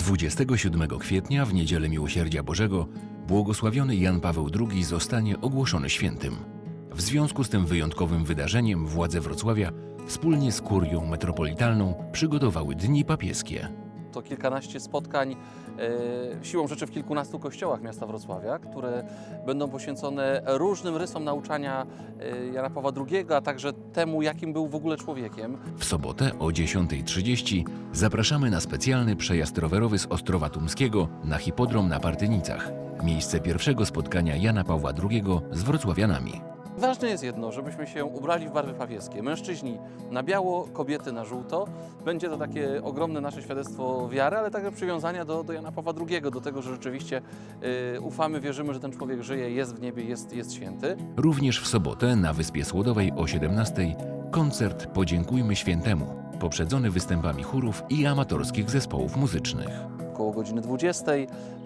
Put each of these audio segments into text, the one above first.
27 kwietnia w Niedzielę Miłosierdzia Bożego błogosławiony Jan Paweł II zostanie ogłoszony świętym. W związku z tym wyjątkowym wydarzeniem władze Wrocławia wspólnie z kurią metropolitalną przygotowały dni papieskie. To kilkanaście spotkań e, siłą rzeczy w kilkunastu kościołach miasta Wrocławia, które będą poświęcone różnym rysom nauczania e, Jana Pawła II, a także temu, jakim był w ogóle człowiekiem. W sobotę o 10.30 zapraszamy na specjalny przejazd rowerowy z Ostrowa Tumskiego na hipodrom na Partynicach. Miejsce pierwszego spotkania Jana Pawła II z wrocławianami. Ważne jest jedno, żebyśmy się ubrali w barwy papieskie. Mężczyźni na biało, kobiety na żółto. Będzie to takie ogromne nasze świadectwo wiary, ale także przywiązania do, do Jana Pawła II, do tego, że rzeczywiście e, ufamy, wierzymy, że ten człowiek żyje, jest w niebie, jest, jest święty. Również w sobotę na Wyspie Słodowej o 17:00 koncert Podziękujmy Świętemu, poprzedzony występami chórów i amatorskich zespołów muzycznych. Około godziny 20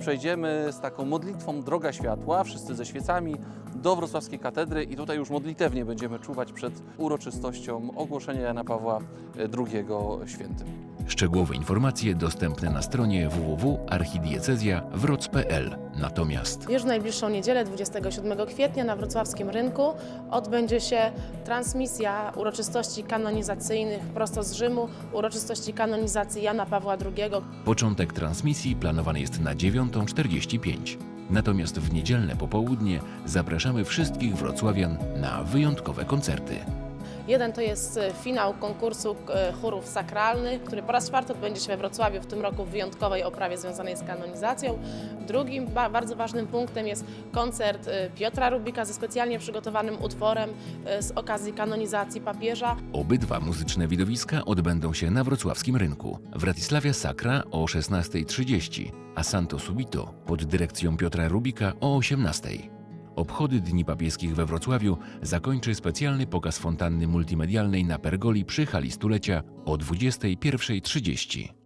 przejdziemy z taką modlitwą Droga Światła, wszyscy ze świecami, do Wrocławskiej Katedry i tutaj już modlitewnie będziemy czuwać przed uroczystością ogłoszenia Jana Pawła II świętym. Szczegółowe informacje dostępne na stronie www.archidiecezja.wroc.pl. Natomiast Już w najbliższą niedzielę, 27 kwietnia na wrocławskim rynku odbędzie się transmisja uroczystości kanonizacyjnych prosto z Rzymu, uroczystości kanonizacji Jana Pawła II. początek transmisji planowany jest na 9.45. Natomiast w niedzielne popołudnie zapraszamy wszystkich wrocławian na wyjątkowe koncerty. Jeden to jest e, finał konkursu e, chórów sakralnych, który po raz czwarty odbędzie się we Wrocławiu w tym roku w wyjątkowej oprawie związanej z kanonizacją. Drugim ba bardzo ważnym punktem jest koncert e, Piotra Rubika ze specjalnie przygotowanym utworem z okazji kanonizacji papieża. Obydwa muzyczne widowiska odbędą się na wrocławskim rynku. Wratisławia Sakra o 16.30, a Santo Subito pod dyrekcją Piotra Rubika o 18.00. Obchody Dni Papieskich we Wrocławiu zakończy specjalny pokaz fontanny multimedialnej na Pergoli przy hali stulecia o 21.30.